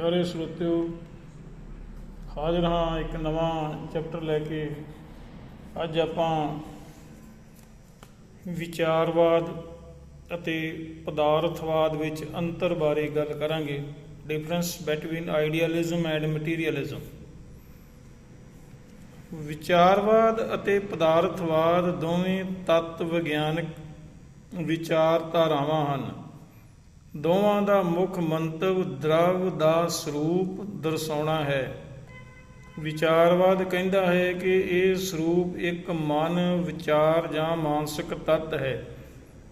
ਪਿਆਰੇ ਸਰੋਤਿਓ, ਹਾਜ਼ਰ ਹਾਂ ਇੱਕ ਨਵਾਂ ਚੈਪਟਰ ਲੈ ਕੇ। ਅੱਜ ਆਪਾਂ ਵਿਚਾਰਵਾਦ ਅਤੇ ਪਦਾਰਥਵਾਦ ਵਿੱਚ ਅੰਤਰ ਬਾਰੇ ਗੱਲ ਕਰਾਂਗੇ। Difference between idealism and materialism ਵਿਚਾਰਵਾਦ ਅਤੇ ਪਦਾਰਥਵਾਦ ਦੋਵੇਂ ਤੱਤ ਵਿਗਿਆਨਕ ਵਿਚਾਰਧਾਰਾਵਾਂ ਹਨ। ਦੋਵਾਂ ਦਾ ਮੁੱਖ ਮੰਤਵ ਦਰਵ ਦਾ ਸਰੂਪ ਦਰਸਾਉਣਾ ਹੈ। ਵਿਚਾਰਵਾਦ ਕਹਿੰਦਾ ਹੈ ਕਿ ਇਹ ਸਰੂਪ ਇੱਕ ਮਨ, ਵਿਚਾਰ ਜਾਂ ਮਾਨਸਿਕ ਤੱਤ ਹੈ।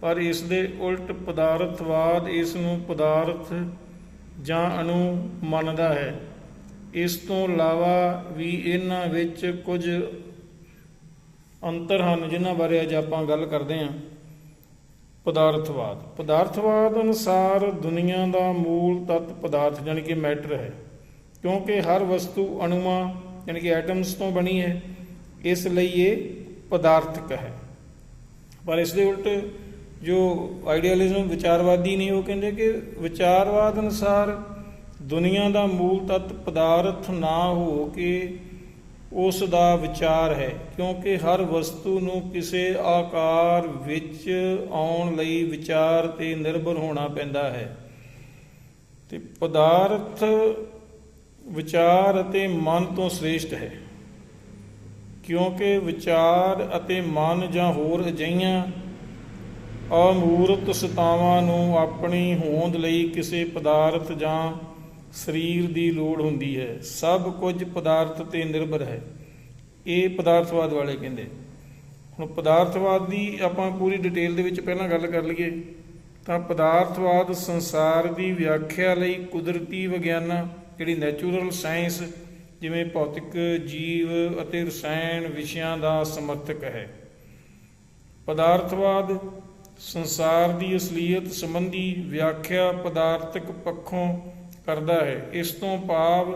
ਪਰ ਇਸ ਦੇ ਉਲਟ ਪਦਾਰਥਵਾਦ ਇਸ ਨੂੰ ਪਦਾਰਥ ਜਾਂ ਅਣੂ ਮੰਨਦਾ ਹੈ। ਇਸ ਤੋਂ ਇਲਾਵਾ ਵੀ ਇਹਨਾਂ ਵਿੱਚ ਕੁਝ ਅੰਤਰ ਹਨ ਜਿਨ੍ਹਾਂ ਬਾਰੇ ਅੱਜ ਆਪਾਂ ਗੱਲ ਕਰਦੇ ਹਾਂ। ਪਦਾਰਥਵਾਦ। ਪਦਾਰਥਵਾਦ ਅਨੁਸਾਰ ਦੁਨੀਆ ਦਾ ਮੂਲ ਤੱਤ ਪਦਾਰਥ ਯਾਨੀ ਕਿ ਮੈਟਰ ਹੈ। ਕਿਉਂਕਿ ਹਰ ਵਸਤੂ ਅਣੂਆਂ ਯਾਨੀ ਕਿ ਐਟਮਸ ਤੋਂ ਬਣੀ ਹੈ, ਇਸ ਲਈ ਇਹ ਪਦਾਰਥਕ ਹੈ। ਪਰ ਇਸ ਦੇ ਉਲਟ ਜੋ ਆਈਡੀਅਲਿਜ਼ਮ ਵਿਚਾਰਵਾਦੀ ਨੇ ਉਹ ਕਹਿੰਦੇ ਕਿ ਵਿਚਾਰਵਾਦ ਅਨੁਸਾਰ ਦੁਨੀਆ ਦਾ ਮੂਲ ਤੱਤ ਪਦਾਰਥ ਨਾ ਹੋ ਕੇ ਉਸ ਦਾ ਵਿਚਾਰ ਹੈ, ਕਿਉਂਕਿ ਹਰ ਵਸਤੂ ਨੂੰ ਕਿਸੇ ਆਕਾਰ ਵਿੱਚ ਆਉਣ ਲਈ ਵਿਚਾਰ ਤੇ ਨਿਰਭਰ ਹੋਣਾ ਪੈਂਦਾ ਹੈ। ਤੇ ਪਦਾਰਥ ਵਿਚਾਰ ਅਤੇ ਮਨ ਤੋਂ ਸ੍ਰੇਸ਼ਟ ਹੈ, ਕਿਉਂਕਿ ਵਿਚਾਰ ਅਤੇ ਮਨ ਜਾਂ ਹੋਰ ਅਜਈਆਂ ਅਮੂਰਤ ਸਤਾਵਾਂ ਨੂੰ ਆਪਣੀ ਹੋਂਦ ਲਈ ਕਿਸੇ ਪਦਾਰਥ ਜਾਂ ਸਰੀਰ ਦੀ ਲੋੜ ਹੁੰਦੀ ਹੈ। ਸਭ ਕੁਝ ਪਦਾਰਥ ਤੇ ਨਿਰਭਰ ਹੈ। ਇਹ ਪਦਾਰਥਵਾਦ ਵਾਲੇ ਕਹਿੰਦੇ। ਹੁਣ ਪਦਾਰਥਵਾਦ ਦੀ ਆਪਾਂ ਪੂਰੀ ਡਿਟੇਲ ਦੇ ਵਿੱਚ ਪਹਿਲਾਂ ਗੱਲ ਕਰ ਲਈਏ, ਤਾਂ ਪਦਾਰਥਵਾਦ ਸੰਸਾਰ ਦੀ ਵਿਆਖਿਆ ਲਈ ਕੁਦਰਤੀ ਵਿਗਿਆਨਾਂ, ਜਿਹੜੀ ਨੈਚੁਰਲ ਸਾਇੰਸ ਜਿਵੇਂ ਭੌਤਿਕ, ਜੀਵ ਅਤੇ ਰਸਾਇਣ ਵਿਸ਼ਿਆਂ ਦਾ ਸਮਰਥਕ ਹੈ। ਪਦਾਰਥਵਾਦ ਸੰਸਾਰ ਦੀ ਅਸਲੀਅਤ ਸੰਬੰਧੀ ਵਿਆਖਿਆ ਪਦਾਰਥਕ ਪੱਖੋਂ ਕਰਦਾ ਹੈ। ਇਸ ਤੋਂ ਭਾਵ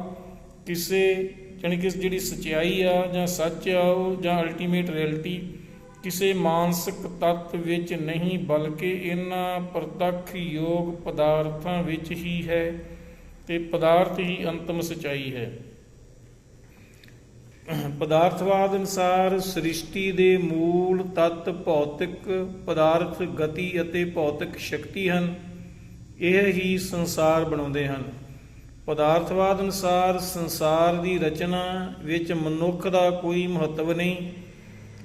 ਕਿਸੇ, ਜਾਣੀ ਕਿ ਜਿਹੜੀ ਸਚਾਈ ਆ ਜਾਂ ਸੱਚ ਆ, ਉਹ ਜਾਂ ਅਲਟੀਮੇਟ ਰਿਐਲਿਟੀ ਕਿਸੇ ਮਾਨਸਿਕ ਤੱਤ ਵਿੱਚ ਨਹੀਂ, ਬਲਕਿ ਇਹਨਾਂ ਪ੍ਰਤੱਖ ਯੋਗ ਪਦਾਰਥਾਂ ਵਿੱਚ ਹੀ ਹੈ ਤੇ ਪਦਾਰਥ ਹੀ ਅੰਤਮ ਸਚਾਈ ਹੈ। ਪਦਾਰਥਵਾਦ ਅਨੁਸਾਰ ਸ੍ਰਿਸ਼ਟੀ ਦੇ ਮੂਲ ਤੱਤ ਭੌਤਿਕ ਪਦਾਰਥ, ਗਤੀ ਅਤੇ ਭੌਤਿਕ ਸ਼ਕਤੀ ਹਨ। ਇਹ ਹੀ ਸੰਸਾਰ ਬਣਾਉਂਦੇ ਹਨ। ਪਦਾਰਥਵਾਦ ਅਨੁਸਾਰ ਸੰਸਾਰ ਦੀ ਰਚਨਾ ਵਿੱਚ ਮਨੁੱਖ ਦਾ ਕੋਈ ਮਹੱਤਵ ਨਹੀਂ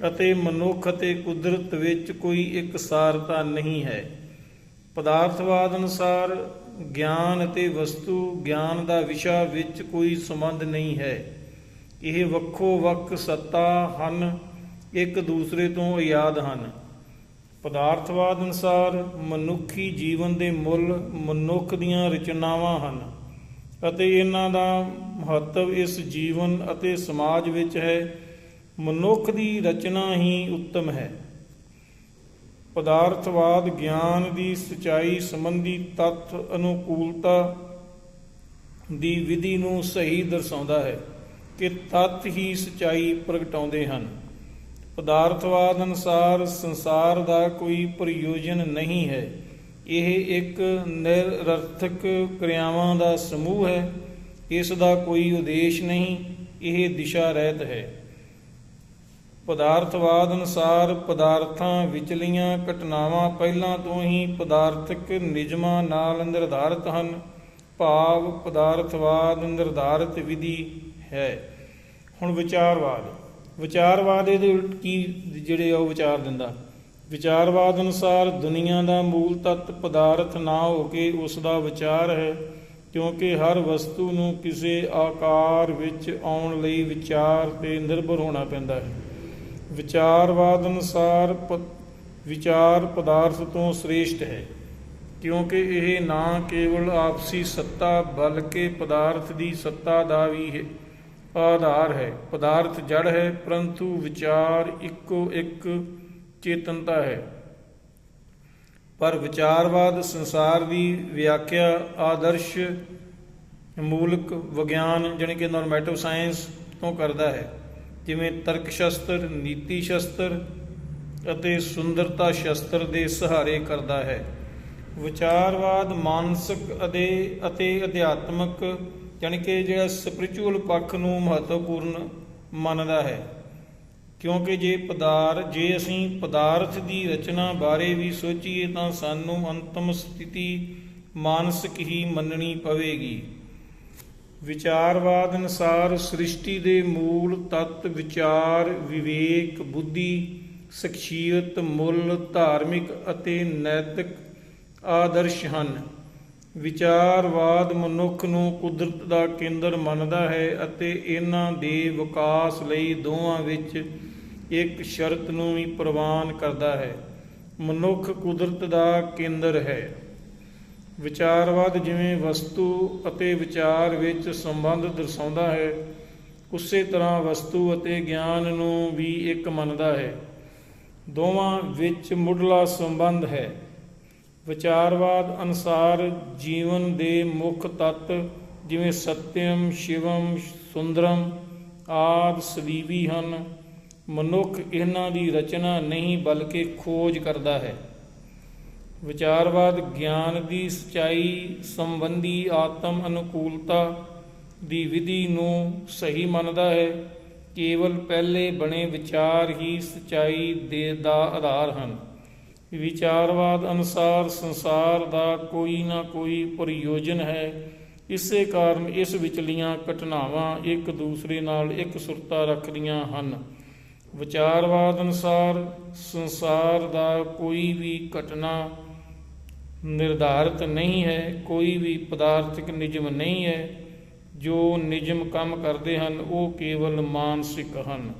ਅਤੇ ਮਨੁੱਖ ਅਤੇ ਕੁਦਰਤ ਵਿੱਚ ਕੋਈ ਇਕਸਾਰਤਾ ਨਹੀਂ ਹੈ। ਪਦਾਰਥਵਾਦ ਅਨੁਸਾਰ ਗਿਆਨ ਅਤੇ ਵਸਤੂ ਗਿਆਨ ਦਾ ਵਿਸ਼ਾ ਵਿੱਚ ਕੋਈ ਸੰਬੰਧ ਨਹੀਂ ਹੈ। ਇਹ ਵੱਖੋ ਵੱਖ ਸੱਤਾ ਹਨ, ਇੱਕ ਦੂਸਰੇ ਤੋਂ ਆਜ਼ਾਦ ਹਨ। ਪਦਾਰਥਵਾਦ ਅਨੁਸਾਰ ਮਨੁੱਖੀ ਜੀਵਨ ਦੇ ਮੁੱਲ ਮਨੁੱਖ ਦੀਆਂ ਰਚਨਾਵਾਂ ਹਨ ਅਤੇ ਇਹਨਾਂ ਦਾ ਮਹੱਤਵ ਇਸ ਜੀਵਨ ਅਤੇ ਸਮਾਜ ਵਿੱਚ ਹੈ। ਮਨੁੱਖ ਦੀ ਰਚਨਾ ਹੀ ਉੱਤਮ ਹੈ। ਪਦਾਰਥਵਾਦ ਗਿਆਨ ਦੀ ਸਚਾਈ ਸੰਬੰਧੀ ਤੱਥ ਅਨੁਕੂਲਤਾ ਦੀ ਵਿਧੀ ਨੂੰ ਸਹੀ ਦਰਸਾਉਂਦਾ ਹੈ ਕਿ ਤੱਤ ਹੀ ਸਚਾਈ ਪ੍ਰਗਟਾਉਂਦੇ ਹਨ। ਪਦਾਰਥਵਾਦ ਅਨੁਸਾਰ ਸੰਸਾਰ ਦਾ ਕੋਈ ਪ੍ਰਯੋਜਨ ਨਹੀਂ ਹੈ। ਇਹ ਇੱਕ ਨਿਰਰਥਕ ਕਿਰਿਆਵਾਂ ਦਾ ਸਮੂਹ ਹੈ। ਇਸ ਦਾ ਕੋਈ ਉਦੇਸ਼ ਨਹੀਂ, ਇਹ ਦਿਸ਼ਾ ਰਹਿਤ ਹੈ। ਪਦਾਰਥਵਾਦ ਅਨੁਸਾਰ ਪਦਾਰਥਾਂ ਵਿਚਲੀਆਂ ਘਟਨਾਵਾਂ ਪਹਿਲਾਂ ਤੋਂ ਹੀ ਪਦਾਰਥਕ ਨਿਯਮਾਂ ਨਾਲ ਨਿਰਧਾਰਤ ਹਨ। ਭਾਵ ਪਦਾਰਥਵਾਦ ਨਿਰਧਾਰਿਤ ਵਿਧੀ ਹੈ। ਹੁਣ ਵਿਚਾਰਵਾਦ। ਵਿਚਾਰਵਾਦ ਇਹਦੇ ਉਲਟ ਕੀ ਜਿਹੜੇ ਆ ਉਹ ਵਿਚਾਰ ਦਿੰਦਾ। ਵਿਚਾਰਵਾਦ ਅਨੁਸਾਰ ਦੁਨੀਆ ਦਾ ਮੂਲ ਤੱਤ ਪਦਾਰਥ ਨਾ ਹੋ ਕੇ ਉਸ ਦਾ ਵਿਚਾਰ ਹੈ, ਕਿਉਂਕਿ ਹਰ ਵਸਤੂ ਨੂੰ ਕਿਸੇ ਆਕਾਰ ਵਿੱਚ ਆਉਣ ਲਈ ਵਿਚਾਰ ਤੇ ਨਿਰਭਰ ਹੋਣਾ ਪੈਂਦਾ ਹੈ। ਵਿਚਾਰਵਾਦ ਅਨੁਸਾਰ ਵਿਚਾਰ ਪਦਾਰਥ ਤੋਂ ਸ੍ਰੇਸ਼ਟ ਹੈ, ਕਿਉਂਕਿ ਇਹ ਨਾ ਕੇਵਲ ਆਪਸੀ ਸੱਤਾ, ਬਲਕਿ ਪਦਾਰਥ ਦੀ ਸੱਤਾ ਦਾ ਵੀ ਹੈ। ਆਧਾਰ ਹੈ। ਪਦਾਰਥ ਜੜ ਹੈ, ਪਰੰਤੂ ਵਿਚਾਰ ਇੱਕੋ ਇੱਕ ਚੇਤਨਤਾ ਹੈ। ਪਰ ਵਿਚਾਰਵਾਦ ਸੰਸਾਰ ਦੀ ਵਿਆਖਿਆ, ਆਦਰਸ਼, ਮੂਲਕ ਵਿਗਿਆਨ ਜਾਣੀ ਕਿ ਨਾਰਮੈਟਿਵ ਸਾਇੰਸ ਤੋਂ ਕਰਦਾ ਹੈ। ਜਿਵੇਂ ਤਰਕ ਸ਼ਾਸਤਰ, ਨੀਤੀ ਸ਼ਾਸਤਰ ਅਤੇ ਸੁੰਦਰਤਾ ਸ਼ਾਸਤਰ ਦੇ ਸਹਾਰੇ ਕਰਦਾ ਹੈ। ਵਿਚਾਰਵਾਦ ਮਾਨਸਿਕ ਅਤੇ ਅਤੇ ਅਧਿਆਤਮਿਕ ਯਾਨੀ ਕਿ ਜਿਹੜਾ ਸਪਿਰਚੁਅਲ ਪੱਖ ਨੂੰ ਮਹੱਤਵਪੂਰਨ ਮੰਨਦਾ ਹੈ। ਕਿਉਂਕਿ ਜੇ ਪਦਾਰ, ਜੇ ਅਸੀਂ ਪਦਾਰਥ ਦੀ ਰਚਨਾ ਬਾਰੇ ਵੀ ਸੋਚੀਏ ਤਾਂ ਸਾਨੂੰ ਅੰਤਮ ਸਥਿਤੀ ਮਾਨਸਿਕ ਹੀ ਮੰਨਣੀ ਪਵੇਗੀ। ਵਿਚਾਰਵਾਦ ਅਨੁਸਾਰ ਸ੍ਰਿਸ਼ਟੀ ਦੇ ਮੂਲ ਤੱਤ ਵਿਚਾਰ, ਵਿਵੇਕ, ਬੁੱਧੀ, ਸ਼ਖਸੀਅਤ, ਮੁੱਲ, ਧਾਰਮਿਕ ਅਤੇ ਨੈਤਿਕ ਆਦਰਸ਼ ਹਨ। ਵਿਚਾਰਵਾਦ ਮਨੁੱਖ ਨੂੰ ਕੁਦਰਤ ਦਾ ਕੇਂਦਰ ਮੰਨਦਾ ਹੈ ਅਤੇ ਇਹਨਾਂ ਦੇ ਵਿਕਾਸ ਲਈ ਦੋਵਾਂ ਵਿੱਚ ਇੱਕ ਸ਼ਰਤ ਨੂੰ ਵੀ ਪ੍ਰਵਾਨ ਕਰਦਾ ਹੈ। ਮਨੁੱਖ ਕੁਦਰਤ ਦਾ ਕੇਂਦਰ ਹੈ। ਵਿਚਾਰਵਾਦ ਜਿਵੇਂ ਵਸਤੂ ਅਤੇ ਵਿਚਾਰ ਵਿੱਚ ਸੰਬੰਧ ਦਰਸਾਉਂਦਾ ਹੈ, ਉਸੇ ਤਰ੍ਹਾਂ ਵਸਤੂ ਅਤੇ ਗਿਆਨ ਨੂੰ ਵੀ ਇੱਕ ਮੰਨਦਾ ਹੈ। ਦੋਵਾਂ ਵਿੱਚ ਮੁੱਢਲਾ ਸੰਬੰਧ ਹੈ। ਵਿਚਾਰਵਾਦ ਅਨੁਸਾਰ ਜੀਵਨ ਦੇ ਮੁੱਖ ਤੱਤ ਜਿਵੇਂ ਸਤਿਅਮ, ਸ਼ਿਵਮ, ਸੁੰਦਰਮ ਆਦ ਸਦੀਵੀ ਹਨ। ਮਨੁੱਖ ਇਹਨਾਂ ਦੀ ਰਚਨਾ ਨਹੀਂ ਬਲਕਿ ਖੋਜ ਕਰਦਾ ਹੈ। ਵਿਚਾਰਵਾਦ ਗਿਆਨ ਦੀ ਸਚਾਈ ਸੰਬੰਧੀ ਆਤਮ ਅਨੁਕੂਲਤਾ ਦੀ ਵਿਧੀ ਨੂੰ ਸਹੀ ਮੰਨਦਾ ਹੈ। ਕੇਵਲ ਪਹਿਲੇ ਬਣੇ ਵਿਚਾਰ ਹੀ ਸਚਾਈ ਦੇ ਦਾ ਆਧਾਰ ਹਨ। ਵਿਚਾਰਵਾਦ ਅਨੁਸਾਰ ਸੰਸਾਰ ਦਾ ਕੋਈ ਨਾ ਕੋਈ ਪ੍ਰਯੋਜਨ ਹੈ। ਇਸੇ ਕਾਰਨ ਇਸ ਵਿਚਲੀਆਂ ਘਟਨਾਵਾਂ ਇੱਕ ਦੂਸਰੇ ਨਾਲ ਇੱਕ ਸੁਰਤਾ ਰੱਖਦੀਆਂ ਹਨ। ਵਿਚਾਰਵਾਦ ਅਨੁਸਾਰ ਸੰਸਾਰ ਦਾ ਕੋਈ ਵੀ ਘਟਨਾ ਨਿਰਧਾਰਤ ਨਹੀਂ ਹੈ, ਕੋਈ ਵੀ ਪਦਾਰਥਿਕ ਨਿਯਮ ਨਹੀਂ ਹੈ। ਜੋ ਨਿਯਮ ਕੰਮ ਕਰਦੇ ਹਨ, ਉਹ ਕੇਵਲ ਮਾਨਸਿਕ ਹਨ।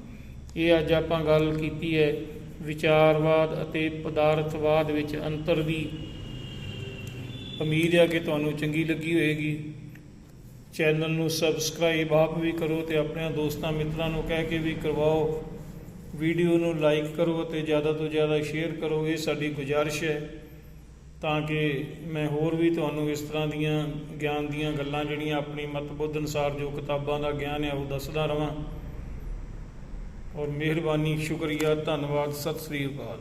ਇਹ ਅੱਜ ਆਪਾਂ ਗੱਲ ਕੀਤੀ ਹੈ ਵਿਚਾਰਵਾਦ ਅਤੇ ਪਦਾਰਥਵਾਦ ਵਿੱਚ ਅੰਤਰ ਦੀ ਉਮੀਦ ਹੈ ਕਿ ਤੁਹਾਨੂੰ ਚੰਗੀ ਲੱਗੀ ਹੋਵੇਗੀ। ਚੈਨਲ ਨੂੰ ਸਬਸਕ੍ਰਾਈਬ ਆਪ ਵੀ ਕਰੋ ਤੇ ਆਪਣੇ ਦੋਸਤਾਂ ਮਿੱਤਰਾਂ ਨੂੰ ਕਹਿ ਕੇ ਵੀ ਕਰਵਾਓ। ਵੀਡੀਓ ਨੂੰ ਲਾਈਕ ਕਰੋ ਅਤੇ ਜ਼ਿਆਦਾ ਤੋਂ ਜ਼ਿਆਦਾ ਸ਼ੇਅਰ ਕਰੋ, ਇਹ ਸਾਡੀ ਗੁਜ਼ਾਰਿਸ਼ ਹੈ। ਤਾਂ ਕਿ ਮੈਂ ਹੋਰ ਵੀ ਤੁਹਾਨੂੰ ਇਸ ਤਰ੍ਹਾਂ ਦੀਆਂ ਗਿਆਨ ਦੀਆਂ ਗੱਲਾਂ ਜਿਹੜੀਆਂ ਆਪਣੀ ਮਤ ਬੁੱਧ ਅਨੁਸਾਰ ਜੋ ਕਿਤਾਬਾਂ ਦਾ ਗਿਆਨ ਹੈ ਉਹ ਦੱਸਦਾ ਰਵਾਂ। ਔਰ ਮਿਹਰਬਾਨੀ ਸ਼ੁਕਰੀਆ ਧੰਨਵਾਦ ਸਤਿ ਸ੍ਰੀ ਅਕਾਲ।